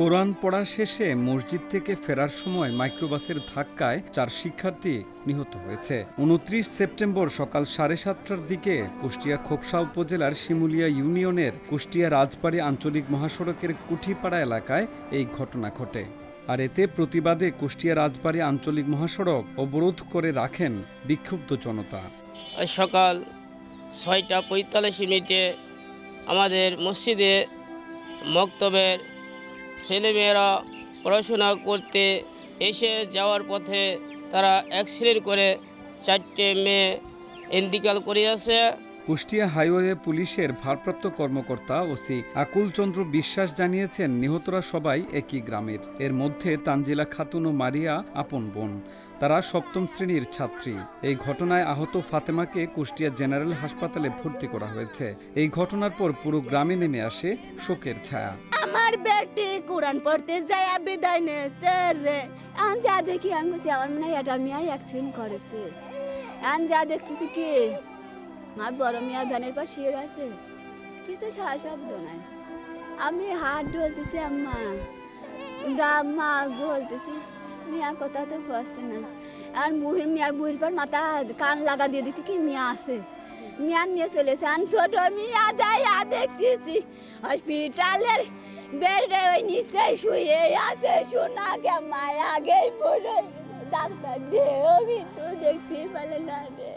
কোরআন পড়া শেষে মসজিদ থেকে ফেরার সময় মাইক্রোবাসের ধাক্কায় চার শিক্ষার্থী নিহত হয়েছে। উনত্রিশ সেপ্টেম্বর সকাল সাড়ে সাতটার দিকে কুষ্টিয়া খোকসা উপজেলার শিমুলিয়া ইউনিয়নের কুষ্টিয়া রাজবাড়ী আঞ্চলিক মহাসড়কের কুঠিপাড়া এলাকায় এই ঘটনা ঘটে। আর এতে প্রতিবাদে কুষ্টিয়া রাজবাড়ী আঞ্চলিক মহাসড়ক অবরোধ করে রাখেন বিক্ষুব্ধ জনতা। সকাল ছয়টা পঁয়তাল্লিশ মিনিটে আমাদের মসজিদে মক্তবের ছেলেমেয়েরা পড়াশোনা করতে এসে যাওয়ার পথে তারা অ্যাক্সিডেন্ট করে চারটে মেয়ে ইন্তিকাল করিয়াছে কুষ্টিয়া হাইওয়ে পুলিশের ভারপ্রাপ্ত কর্মকর্তা ওসি আকুল চন্দ্র বিশ্বাস জানিয়েছেন নিহতরা সবাই একই গ্রামের। এর মধ্যে তানজিলা খাতুন ও মারিয়া আপন বোন। তারা সপ্তম শ্রেণির ছাত্রী। এই ঘটনায় আহত ফাতেমাকে কুষ্টিয়া জেনারেল হাসপাতালে ভর্তি করা হয়েছে। এই ঘটনার পর পুরো গ্রামে নেমে আসে শোকের ছায়া। আমার বেটি কোরআন পড়তে যায় বিদায় নিয়েছে রে। আন যা দেখি আমি আমার মনে হয় এটা মিয়াই অ্যাক্সিডেন্ট করেছে। আন যা দেখতেছি কি? আর বড় মিয়া ভ্যানের পর শিওর আছে? কিছু সারা শব্দ নাই। আমি হাত ঢলতেছি আম্মা। আম্মা বলতেছি মিয়া কোথা তো পড়ছে না। আর মুহির মিয়ার বুহির পর মাথা কান লাগা দিয়ে দিচ্ছি কি মিয়া আছে? মিয়া নিয়ে চলেছে। আর ছোট মিয়া দেয় আর দেখতেছি। হসপিটালের বেডে ওই নিশ্চয় শুয়ে আছে। শোনা গে মায়া আগে পড়ে। ডাক্তার দে ও কিন্তু দেখতে পেলে না রে